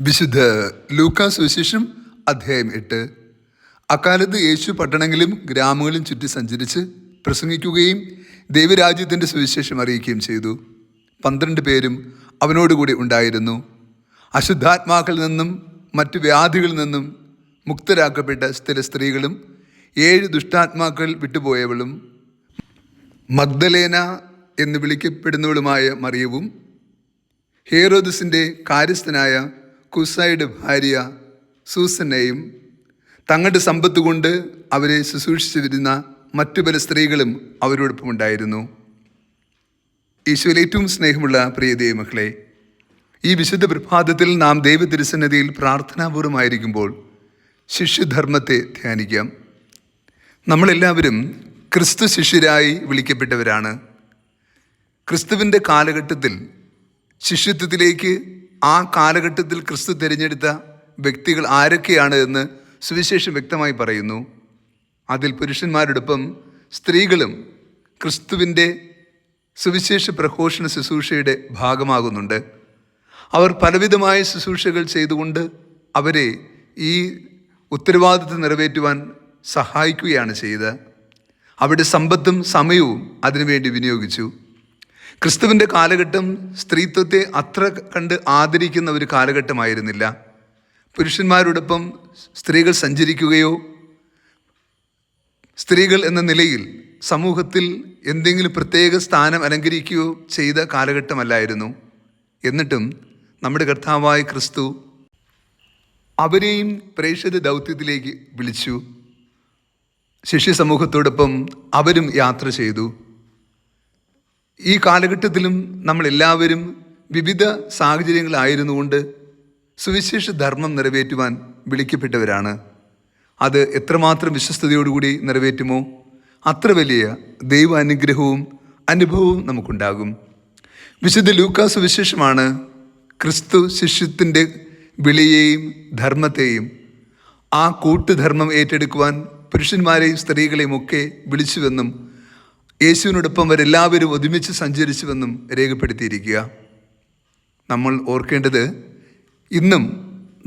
വിശുദ്ധ ലൂക്കാസ് വിശേഷം അധ്യായം എട്ട്. അക്കാലത്ത് യേശു പട്ടണങ്ങളിലും ഗ്രാമങ്ങളിലും ചുറ്റി സഞ്ചരിച്ച് പ്രസംഗിക്കുകയും ദൈവരാജ്യത്തിന്റെ സുവിശേഷം അറിയിക്കുകയും ചെയ്തു. പന്ത്രണ്ട് പേരും അവനോടുകൂടി ഉണ്ടായിരുന്നു. അശുദ്ധാത്മാക്കളിൽ നിന്നും മറ്റു വ്യാധികളിൽ നിന്നും മുക്തരാക്കപ്പെട്ട സ്ഥിര സ്ത്രീകളും ഏഴ് ദുഷ്ടാത്മാക്കൾ വിട്ടുപോയവളും മഗ്ദലേന എന്ന് വിളിക്കപ്പെടുന്നവളുമായ മറിയവും ഹേറോദസിന്റെ കാര്യസ്ഥനായ കുസായുടെ ഭാര്യ സൂസനെയും തങ്ങളുടെ സമ്പത്ത് കൊണ്ട് അവരെ ശുശ്രൂഷിച്ചു വരുന്ന മറ്റു പല സ്ത്രീകളും അവരോടൊപ്പം ഉണ്ടായിരുന്നു ഈശോയിൽ ഏറ്റവും സ്നേഹമുള്ള പ്രിയ ദൈവമക്കളെ ഈ വിശുദ്ധ പ്രഭാതത്തിൽ നാം ദൈവ തിരുസന്നതിയിൽ പ്രാർത്ഥനാപൂർവമായിരിക്കുമ്പോൾ ശിഷ്യധർമ്മത്തെ ധ്യാനിക്കാം. നമ്മളെല്ലാവരും ക്രിസ്തു ശിഷ്യരായി വിളിക്കപ്പെട്ടവരാണ്. ക്രിസ്തുവിന്റെ കാലഘട്ടത്തിൽ ശിഷ്യത്വത്തിലേക്ക് ആ കാലഘട്ടത്തിൽ ക്രിസ്തു തിരഞ്ഞെടുത്ത വ്യക്തികൾ ആരൊക്കെയാണ് എന്ന് സുവിശേഷം വ്യക്തമായി പറയുന്നു. അതിൽ പുരുഷന്മാരോടൊപ്പം സ്ത്രീകളും ക്രിസ്തുവിന്റെ സുവിശേഷ പ്രഘോഷണ ശുശ്രൂഷയുടെ ഭാഗമാകുന്നുണ്ട്. അവർ പലവിധമായ ശുശ്രൂഷകൾ ചെയ്തുകൊണ്ട് അവരെ ഈ ഉത്തരവാദിത്വം നിറവേറ്റുവാൻ സഹായിക്കുകയാണ് ചെയ്തത്. അവരുടെ സമ്പത്തും സമയവും അതിനുവേണ്ടി വിനിയോഗിച്ചു. ക്രിസ്തുവിന്റെ കാലഘട്ടം സ്ത്രീത്വത്തെ അത്ര കണ്ട് ആദരിക്കുന്ന ഒരു കാലഘട്ടമായിരുന്നില്ല. പുരുഷന്മാരോടൊപ്പം സ്ത്രീകൾ സഞ്ചരിക്കുകയോ സ്ത്രീകൾ എന്ന നിലയിൽ സമൂഹത്തിൽ എന്തെങ്കിലും പ്രത്യേക സ്ഥാനം അലങ്കരിക്കുകയോ ചെയ്ത കാലഘട്ടമല്ലായിരുന്നു. എന്നിട്ടും നമ്മുടെ കർത്താവായ ക്രിസ്തു അവരെയും പ്രേക്ഷിത ദൗത്യത്തിലേക്ക് വിളിച്ചു. ശിഷ്യ സമൂഹത്തോടൊപ്പം അവരും യാത്ര ചെയ്തു. ഈ കാലഘട്ടത്തിലും നമ്മളെല്ലാവരും വിവിധ സാഹചര്യങ്ങളായിരുന്നുകൊണ്ട് സുവിശേഷ ധർമ്മം നിറവേറ്റുവാൻ വിളിക്കപ്പെട്ടവരാണ്. അത് എത്രമാത്രം വിശ്വസ്തയോടുകൂടി നിറവേറ്റുമോ അത്ര വലിയ ദൈവ അനുഗ്രഹവും അനുഭവവും നമുക്കുണ്ടാകും. വിശുദ്ധ ലൂക്കാ സുവിശേഷമാണ് ക്രിസ്തു ശിഷ്യത്തിന്റെ വിളിയെയും ധർമ്മത്തെയും ആ കൂട്ടുധർമ്മം ഏറ്റെടുക്കുവാൻ പുരുഷന്മാരെയും സ്ത്രീകളെയും ഒക്കെ വിളിച്ചുവെന്നും യേശുവിനോടൊപ്പം അവരെല്ലാവരും ഒരുമിച്ച് സഞ്ചരിച്ചുവെന്നും രേഖപ്പെടുത്തിയിരിക്കുക. നമ്മൾ ഓർക്കേണ്ടത് ഇന്നും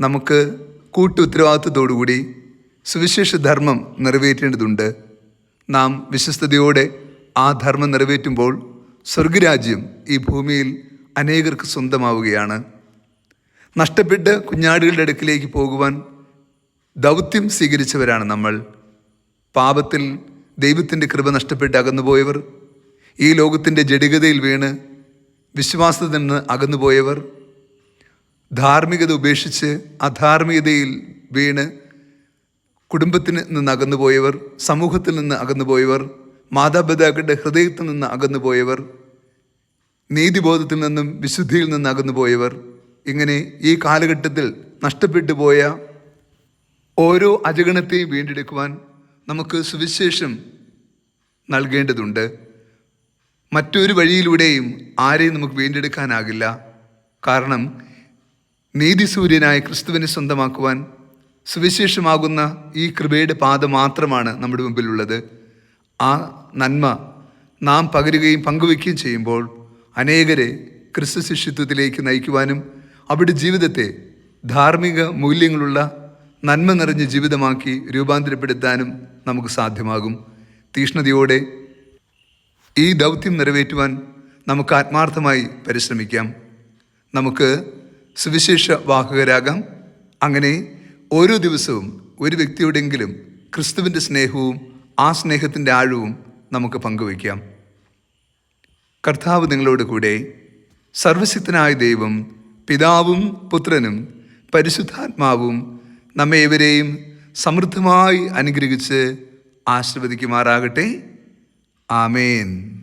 നമുക്ക് കൂട്ടു ഉത്തരവാദിത്വത്തോടുകൂടി സുവിശേഷ ധർമ്മം നിറവേറ്റേണ്ടതുണ്ട്. നാം വിശ്വസ്തയോടെ ആ ധർമ്മം നിറവേറ്റുമ്പോൾ സ്വർഗരാജ്യം ഈ ഭൂമിയിൽ അനേകർക്ക് സ്വന്തമാവുകയാണ്. നഷ്ടപ്പെട്ട് കുഞ്ഞാടുകളുടെ അടുക്കിലേക്ക് പോകുവാൻ ദൗത്യം സ്വീകരിച്ചവരാണ് നമ്മൾ. പാപത്തിൽ ദൈവത്തിന്റെ കൃപ നഷ്ടപ്പെട്ട് അകന്നുപോയവർ ഈ ലോകത്തിന്റെ ജടികതയിൽ വീണ് വിശ്വാസത്തിൽ നിന്ന് അകന്നുപോയവർ ധാർമ്മികത ഉപേക്ഷിച്ച് അധാർമികതയിൽ വീണ് കുടുംബത്തിൽ നിന്ന് അകന്നുപോയവർ സമൂഹത്തിൽ നിന്ന് അകന്നുപോയവർ മാതാപിതാക്കളുടെ ഹൃദയത്തിൽ നിന്ന് അകന്നുപോയവർ നീതിബോധത്തിൽ നിന്നും വിശുദ്ധിയിൽ നിന്ന് അകന്നുപോയവർ ഇങ്ങനെ ഈ കാലഘട്ടത്തിൽ നഷ്ടപ്പെട്ടു പോയ ഓരോ അജഗണത്തെയും വീണ്ടെടുക്കുവാൻ നമുക്ക് സുവിശേഷം നൽകേണ്ടതുണ്ട്. മറ്റൊരു വഴിയിലൂടെയും ആരെയും നമുക്ക് വീണ്ടെടുക്കാനാകില്ല. കാരണം നീതിസൂര്യനായ ക്രിസ്തുവിനെ സ്വന്തമാക്കുവാൻ സുവിശേഷമാകുന്ന ഈ കൃപയുടെ പാത മാത്രമാണ് നമ്മുടെ മുമ്പിലുള്ളത്. ആ നന്മ നാം പകരുകയും പങ്കുവയ്ക്കുകയും ചെയ്യുമ്പോൾ അനേകരെ ക്രിസ്തു ശിഷ്യത്വത്തിലേക്ക് നയിക്കുവാനും അവിടെ ജീവിതത്തെ ധാർമ്മിക മൂല്യങ്ങളുള്ള നന്മ നിറഞ്ഞ ജീവിതമാക്കി രൂപാന്തരപ്പെടുത്താനും നമുക്ക് സാധ്യമാകും. തീഷ്ണതയോടെ ഈ ദൗത്യം നിറവേറ്റുവാൻ നമുക്ക് ആത്മാർത്ഥമായി പരിശ്രമിക്കാം. നമുക്ക് സുവിശേഷ വാഹകരാകാം. അങ്ങനെ ഓരോ ദിവസവും ഒരു വ്യക്തിയോടെങ്കിലും ക്രിസ്തുവിന്റെ സ്നേഹവും ആ സ്നേഹത്തിന്റെ ആഴവും നമുക്ക് പങ്കുവയ്ക്കാം. കർത്താവ് നിങ്ങളോട് കൂടെ സർവശക്തനായ ദൈവം പിതാവും പുത്രനും പരിശുദ്ധാത്മാവും നമ്മെ ഇവരെയും സമൃദ്ധമായി അനുഗ്രഹിച്ച് ആശീർവദിക്കുമാറാകട്ടെ. ആമേൻ.